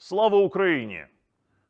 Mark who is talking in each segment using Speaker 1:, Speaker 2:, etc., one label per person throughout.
Speaker 1: Слава Україні!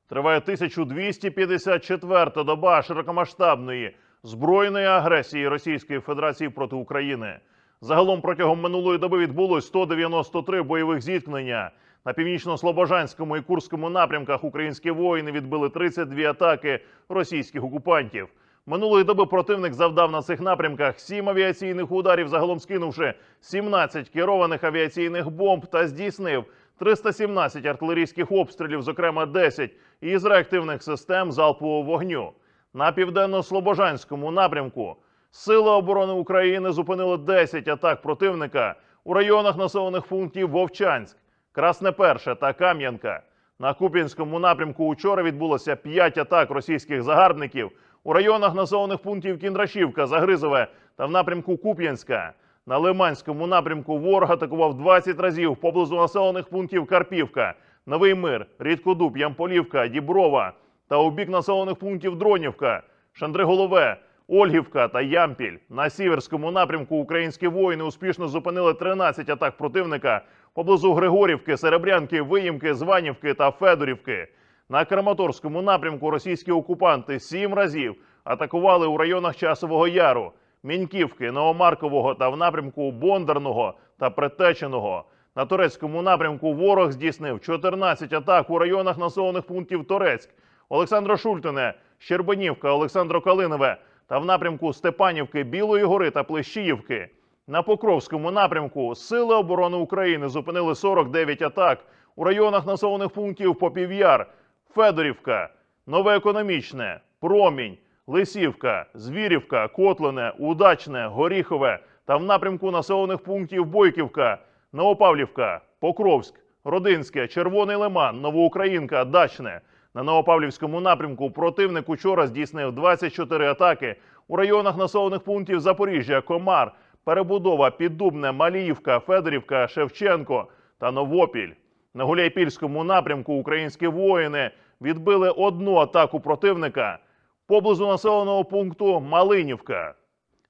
Speaker 1: Триває 1254-та доба широкомасштабної збройної агресії Російської Федерації проти України. Загалом протягом минулої доби відбулось 193 бойових зіткнення. На північно-слобожанському і Курському напрямках українські воїни відбили 32 атаки російських окупантів. Минулої доби противник завдав на цих напрямках 7 авіаційних ударів, загалом скинувши 17 керованих авіаційних бомб та здійснив 317 артилерійських обстрілів, зокрема 10 із реактивних систем залпового вогню. На південно-слобожанському напрямку Сили оборони України зупинили 10 атак противника у районах населених пунктів Вовчанськ, Красне Перше та Кам'янка. На Куп'янському напрямку учора відбулося 5 атак російських загарбників у районах населених пунктів Кіндрашівка, Загризове та в напрямку Куп'янська. На Лиманському напрямку ворог атакував 20 разів поблизу населених пунктів Карпівка, Новий Мир, Рідкодуб, Ямполівка, Діброва та у бік населених пунктів Дронівка, Шандриголове, Ольгівка та Ямпіль. На сіверському напрямку українські воїни успішно зупинили 13 атак противника поблизу Григорівки, Серебрянки, Виїмки, Званівки та Федорівки. На Краматорському напрямку російські окупанти сім разів атакували у районах Часового Яру, Міньківки, Новомаркового та в напрямку Бондарного та Предтеченого. На турецькому напрямку ворог здійснив 14 атак у районах населених пунктів Торецьк, Олександро Шультине, Щербанівка, Олександро Калинове та в напрямку Степанівки, Білої Гори та Плещіївки. На Покровському напрямку Сили оборони України зупинили 49 атак у районах населених пунктів Попів'яр, Федорівка, Нове Економічне, Промінь, Лисівка, Звірівка, Котлине, Удачне, Горіхове та в напрямку населених пунктів Бойківка, Новопавлівка, Покровськ, Родинське, Червоний Лиман, Новоукраїнка, Дачне. На Новопавлівському напрямку противник учора здійснив 24 атаки у районах населених пунктів Запоріжжя, Комар, Перебудова, Піддубне, Маліївка, Федорівка, Шевченко та Новопіль. На Гуляйпільському напрямку українські воїни відбили одну атаку противника поблизу населеного пункту Малинівка.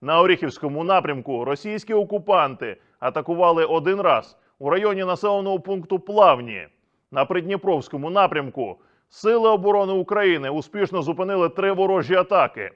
Speaker 1: На Оріхівському напрямку російські окупанти атакували один раз у районі населеного пункту Плавні. На Придніпровському напрямку Сили оборони України успішно зупинили три ворожі атаки.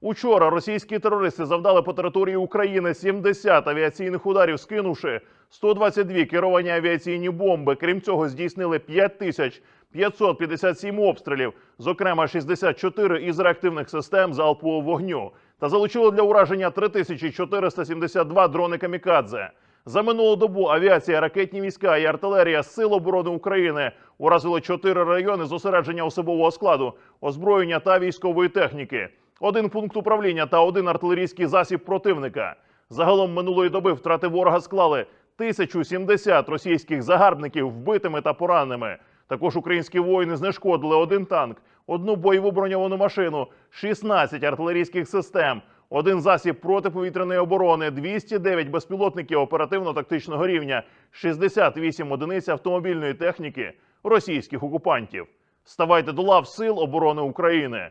Speaker 1: Учора російські терористи завдали по території України 70 авіаційних ударів, скинувши 122 керовані авіаційні бомби. Крім цього, здійснили 5557 обстрілів, зокрема 64 із реактивних систем залпового вогню, та залучили для ураження 3472 дрони камікадзе. За минулу добу авіація, ракетні війська і артилерія Сил оборони України уразили чотири райони зосередження особового складу, озброєння та військової техніки, один пункт управління та один артилерійський засіб противника. Загалом минулої доби втрати ворога склали 1070 російських загарбників вбитими та пораненими. Також українські воїни знешкодили один танк, одну бойову броньовану машину, 16 артилерійських систем, один засіб протиповітряної оборони, 209 безпілотників оперативно-тактичного рівня, 68 одиниць автомобільної техніки російських окупантів. Ставайте до лав Сил оборони України.